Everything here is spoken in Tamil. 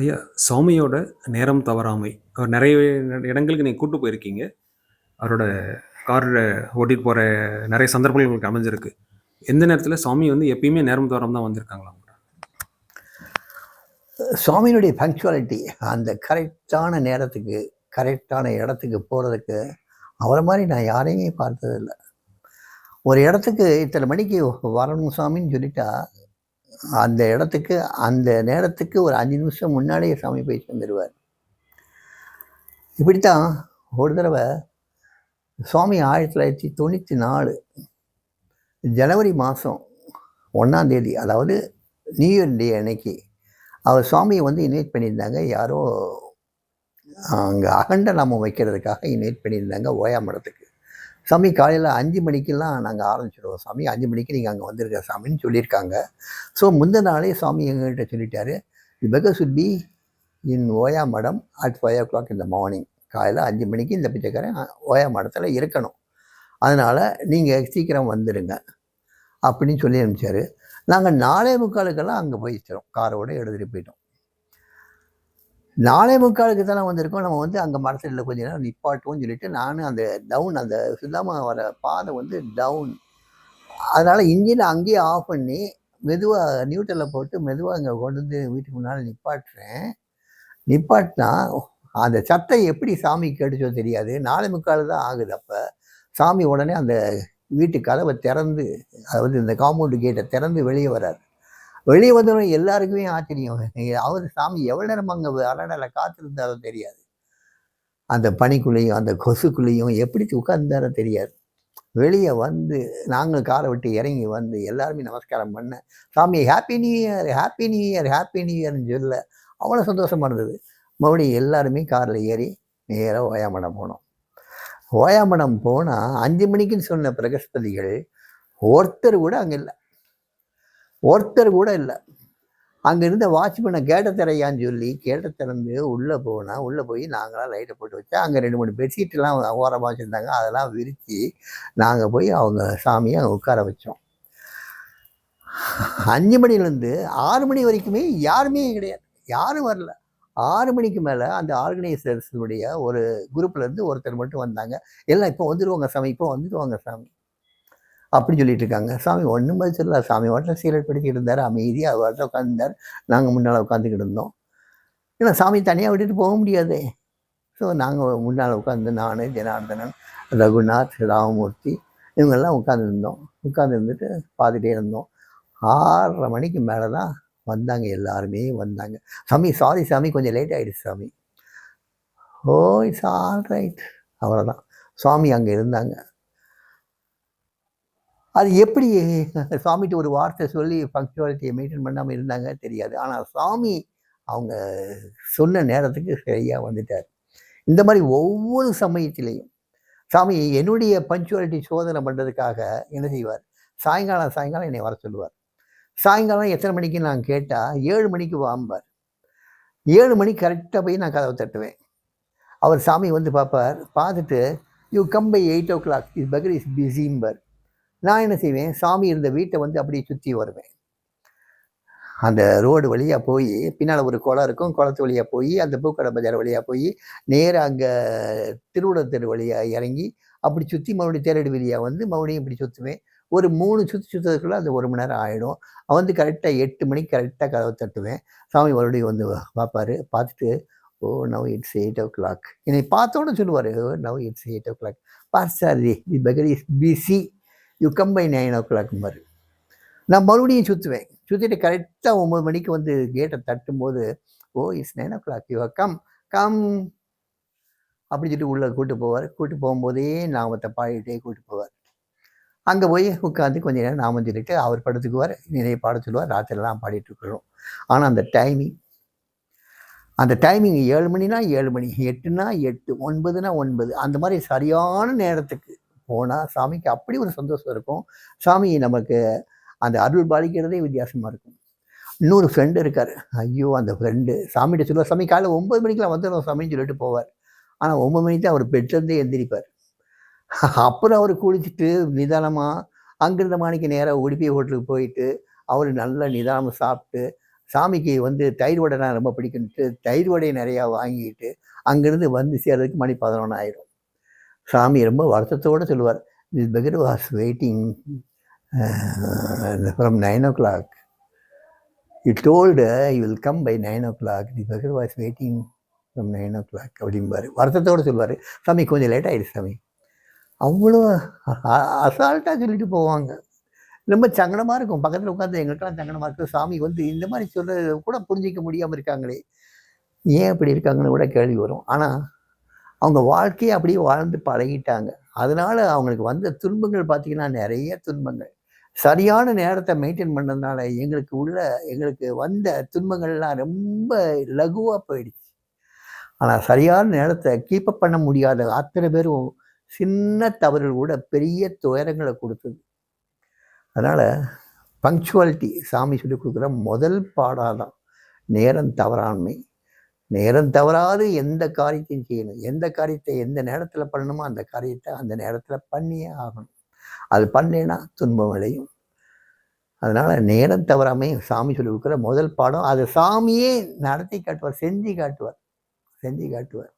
ஐயா, சுவாமியோட நேரம் தவறாமை. அவர் நிறைய இடங்களுக்கு நீங்கள் கூட்டு போயிருக்கீங்க. அவரோட காரில் ஓட்டிட்டு போகிற நிறைய சந்தர்ப்பங்கள் உங்களுக்கு அமைஞ்சிருக்கு. எந்த நேரத்தில் சாமி வந்து எப்பயுமே நேரம் தவறாம தான் வந்திருக்காங்களா? சுவாமியினுடைய பங்க்சுவாலிட்டி அந்த கரெக்டான நேரத்துக்கு, கரெக்டான இடத்துக்கு போகிறதுக்கு அவரை மாதிரி நான் யாரையுமே பார்த்ததில்ல. ஒரு இடத்துக்கு இத்தனை மணிக்கு வரணும் சாமின்னு சொல்லிட்டா, அந்த இடத்துக்கு, அந்த நேரத்துக்கு ஒரு அஞ்சு நிமிஷம் முன்னாடியே சாமி போய் சேர்ந்துருவார். இப்படித்தான் ஒரு தடவை சுவாமி 1994 ஜனவரி மாசம் 1ஆம் தேதி, அதாவது நியூ இயர் டே அன்னைக்கு, அவர் சுவாமியை வந்து இன்வைட் பண்ணியிருந்தாங்க. யாரோ அங்கே அகண்ட நாமம் வைக்கிறதுக்காக இன்வைட் பண்ணியிருந்தாங்க ஓயா மடத்துக்கு. சாமி காலையில் அஞ்சு மணிக்கெல்லாம் நாங்கள் ஆரம்பிச்சிடுவோம் சாமி. அஞ்சு மணிக்கு நீங்கள் அங்கே வந்திருக்க சாமின்னு சொல்லியிருக்காங்க. ஸோ முந்தின நாளே சாமி எங்ககிட்ட சொல்லிட்டாரு. "The beggar should be in ஓயா மடம் அட் 5:00 இன் த மார்னிங்." காலையில் அஞ்சு மணிக்கு இந்த பிச்சைக்காரன் ஓயா மடத்தில் இருக்கணும். அதனால் நீங்கள் சீக்கிரம் வந்துடுங்க அப்படின்னு சொல்லி அனுப்பிச்சாரு. நாங்க 4:45க்கெல்லாம் அங்க போயிட்டோம். காரோட எடுத்துட்டு போயிட்டோம். 4:45க்கு தானே வந்திருக்கோம். நம்ம வந்து அங்கே மரத்தில் இல்லை கொஞ்சம் நேரம் நிப்பாட்டுவோம்னு சொல்லிட்டு, நானும் அந்த டவுன் அந்த சுதாமா வர பாதை வந்து டவுன். அதனால் இன்ஜினை அங்கேயே ஆஃப் பண்ணி, மெதுவாக நியூட்டரில் போட்டு மெதுவாக அங்கே கொண்டு வந்து வீட்டுக்கு முன்னால் நிப்பாட்டுறேன். நிப்பாட்டினா, அந்த சத்தம் எப்படி சாமி கேட்டுச்சோ தெரியாது. 4:45 தான் ஆகுது அப்போ சாமி உடனே அந்த வீட்டு கதவை திறந்து, அதாவது இந்த காம்பவுண்டு கேட்டை திறந்து வெளியே வரார் வெளியே வந்தவங்க எல்லாருக்குமே ஆச்சரியம். அவர் சாமி எவ்வளோ நேரம் அங்கே அரணையில காத்திருந்தாரோ தெரியாது. அந்த பனிக்குள்ளேயும், அந்த கொசுக்குள்ளேயும் எப்படி உட்கார்ந்தாரோ தெரியாது. வெளியே வந்து நாங்கள் காலை விட்டு இறங்கி வந்து எல்லாருமே நமஸ்காரம் பண்ண, சாமி happy new year, happy new year, happy new இயர்னு சொல்ல, அவ்வளோ சந்தோஷமா இருந்தது. மறுபடியும் எல்லாருமே காரில் ஏறி நேராக ஓயாமடம் போனோம். ஓயாமடம் போனால் அஞ்சு மணிக்குன்னு சொன்ன பிரகஸ்பதிகள், ஒருத்தர் கூட அங்கே இல்லை ஒருத்தர் கூட இல்லை அங்கேருந்து இருந்த வாட்ச்மேன கேட்ட திறய்யான்னு சொல்லி, கேட்ட திறந்து உள்ளே போனால் உள்ளே போய் நாங்களாம் லைட்டை போட்டு வச்சா, அங்கே ரெண்டு மூணு பெட்ஷீட்லாம் ஓரமா வச்சுருந்தாங்க அதெல்லாம் விரித்து நாங்கள் போய் அவங்க சாமியை அங்கே உட்கார வச்சோம். அஞ்சு மணிலேருந்து ஆறு மணி வரைக்குமே யாருமே கிடையாது. யாரும் வரல. ஆறு மணிக்கு மேலே அந்த ஆர்கனைசர்ஸுடைய ஒரு குரூப்லேருந்து ஒருத்தர் மட்டும் வந்தாங்க. எல்லாம் "இப்போ வந்துடுவாங்க சாமி, இப்போ வந்துடுவாங்க சாமி." அப்படி சொல்லிட்டு இருக்காங்க. சாமி ஒன்றும் பதில் சொல்லல. சாமி வாட்டில் சீரட் படிச்சுட்டு இருந்தார் அமைதியாக வாட்டில் உட்காந்துருந்தார் நாங்கள் முன்னால் உட்காந்துக்கிட்டு இருந்தோம். ஏன்னா சாமி தனியாக விட்டுட்டு போக முடியாதே. ஸோ நாங்கள் முன்னால் உட்காந்து நான் ஜனார்தனன், ரகுநாத், ராமமூர்த்தி இவங்கெல்லாம் உட்காந்துருந்தோம். உட்காந்து இருந்துட்டு பார்த்துட்டே இருந்தோம். ஆறரை மணிக்கு மேலே தான் வந்தாங்க. எல்லாருமே வந்தாங்க. "சாமி சாரி சாமி கொஞ்சம் லேட் ஆகிடுச்சு சாமி." "Oh it's all right." அவ்வளோதான். சாமி அங்கே இருந்தாங்க. அது எப்படி சாமிகிட்ட ஒரு வார்த்தை சொல்லி பங்க்சுவாலிட்டிய மெயின்டெயின் பண்ணாமல் இருந்தாங்க தெரியாது. ஆனால் சாமி அவங்க சொன்ன நேரத்துக்கு சரியாக வந்துட்டார் இந்த மாதிரி ஒவ்வொரு சமயத்திலையும் சாமி என்னுடைய பங்க்சுவாலிட்டி சோதனை பண்ணுறதுக்காக என்ன செய்வார், சாயங்காலம் சாயங்காலம் என்னை வர சொல்லுவார். சாயங்காலம் எத்தனை மணிக்குன்னு நான் கேட்டால் ஏழு மணிக்கு வாம்பார். ஏழு மணிக்கு கரெக்டாக போய் நான் கதவை தட்டுவேன். அவர் சாமி வந்து பார்ப்பார். பார்த்துட்டு, "you come by eight o'clock is beggar is பிஸிம்பர் நான் என்ன செய்வேன், சாமி இருந்த வீட்டை வந்து அப்படியே சுற்றி வருவேன். அந்த ரோடு வழியாக போய் பின்னால் ஒரு குளம் இருக்கும். குளத்து வழியாக போய் அந்த பூக்கடை பஜார் வழியாக போய் நேராக அங்கே திருவுடர் தெரு வழியாக இறங்கி, அப்படி சுற்றி மறுபடியும் தேரடி வழியாக வந்து மறுபடியும் இப்படி சுற்றுவேன் ஒரு மூணு சுற்றி சுற்றுறதுக்குள்ளே அந்த ஒரு மணி நேரம் ஆகிடும் வந்து கரெக்டாக எட்டு மணிக்கு கரெக்டாக கதவை தட்டுவேன். சாமி மறுபடியும் வந்து பார்ப்பாரு. பார்த்துட்டு, "ஓ நவ் இட்ஸ் 8:00." என்னைய பார்த்தோனே சொல்லுவார் "ஓ now it's 8:00. Parthasarathy the beggar is busy. You come by 9:00." நான் மறுபடியும் சுற்றுவேன் சுற்றிட்டு கரெக்டாக ஒம்பது மணிக்கு வந்து கேட்டை தட்டும்போது, "oh it's 9:00. You come. Come." அப்படின்னு சொல்லிட்டு உள்ள கூட்டு போவார் கூட்டு போகும்போதே நாமத்தை பாடிட்டே கூட்டு போவார். அங்கே போய் உட்காந்து கொஞ்ச நேரம் நாமம் சொல்லிட்டு அவர் படுத்துக்குவார். நிறைய பாட சொல்லுவார். ராத்திரிலாம் பாடிட்டுருக்குறோம் இருக்கிறோம். அந்த டைமிங் அந்த டைமிங் ஏழு மணினா ஏழு மணி, 8னா 8, 9னா 9 அந்த மாதிரி சரியான நேரத்துக்கு போனால் சாமிக்கு அப்படி ஒரு சந்தோஷம் இருக்கும். சாமி நமக்கு அந்த அருள் பாலிக்கிறதே வித்தியாசமாக இருக்கும். இன்னொரு ஃப்ரெண்டு இருக்கார் ஐயோ! அந்த ஃப்ரெண்டு சாமிகிட்ட சொல்லுவார், "சாமி காலைல ஒம்பது மணிக்கெல்லாம் வந்துடும் சாமின்னு" சொல்லிட்டு போவார். ஆனால் ஒம்பது மணிக்கு தான் அவர் பெட்லேருந்தே எந்திரிப்பார். அப்புறம் அவர் குளிச்சுட்டு நிதானமாக அங்கிருந்த மாணிக்கு நேராக உடுப்பி ஹோட்டலுக்கு போயிட்டு, அவர் நல்லா நிதானமாக சாப்பிட்டு, சாமிக்கு வந்து தயிர் வடைனா ரொம்ப பிடிக்குன்ட்டு தயிர் வடையை நிறையா வாங்கிட்டு அங்கேருந்து வந்து சேர்றதுக்கு மணி பதினொன்று ஆயிரும் சாமி ரொம்ப வருத்தத்தோடு சொல்லுவார் this beggar was waiting from nine o'clock it told you will come by nine o'clock the beggar was waiting from nine o'clock அப்படிம்பாரு. வருத்தத்தோடு சொல்லுவார். சாமி கொஞ்சம் லேட் ஆகிடுச்சு சாமி. அவ்வளோ அசால்ட்டாக சொல்லிட்டு போவாங்க. ரொம்ப சங்கடமாக இருக்கும். பக்கத்தில் உட்காந்து எங்களுக்கெல்லாம் சங்கடமாக இருக்கும் சாமி வந்து இந்த மாதிரி சொல்கிறது கூட புரிஞ்சிக்க முடியாமல் இருக்காங்களே. ஏன் அப்படி இருக்காங்கன்னு கூட கேள்வி வரும். ஆனால் அவங்க வாழ்க்கையை அப்படியே வாழ்ந்து பழகிட்டாங்க. அதனால் அவங்களுக்கு வந்த துன்பங்கள் பார்த்திங்கன்னா நிறைய துன்பங்கள். சரியான நேரத்தை மெயின்டைன் பண்ணதுனால எங்களுக்கு உள்ள எங்களுக்கு வந்த துன்பங்கள்லாம் ரொம்ப லகுவாக போயிடுச்சு. ஆனால் சரியான நேரத்தை கீப்பப் பண்ண முடியாத அத்தனை பேரும் சின்ன தவறுகள் கூட பெரிய துயரங்களை கொடுத்தது. அதனால் பங்க்சுவாலிட்டி சாமி சொல்லி கொடுக்குற முதல் பாடாக தான் நேரம் தவறாண்மை. நேரம் தவறாது. எந்த காரியத்தையும் செய்யணும். எந்த காரியத்தை எந்த நேரத்தில் பண்ணணுமோ அந்த காரியத்தை அந்த நேரத்தில் பண்ணியே ஆகணும். அது பண்ணேன்னா துன்பம் விளையும் அதனால் நேரம் தவறாமை சாமி சொல்லி கொடுக்குற முதல் பாடம். அதை சாமியே நடத்தி காட்டுவார் செஞ்சு காட்டுவார். செஞ்சு காட்டுவார்.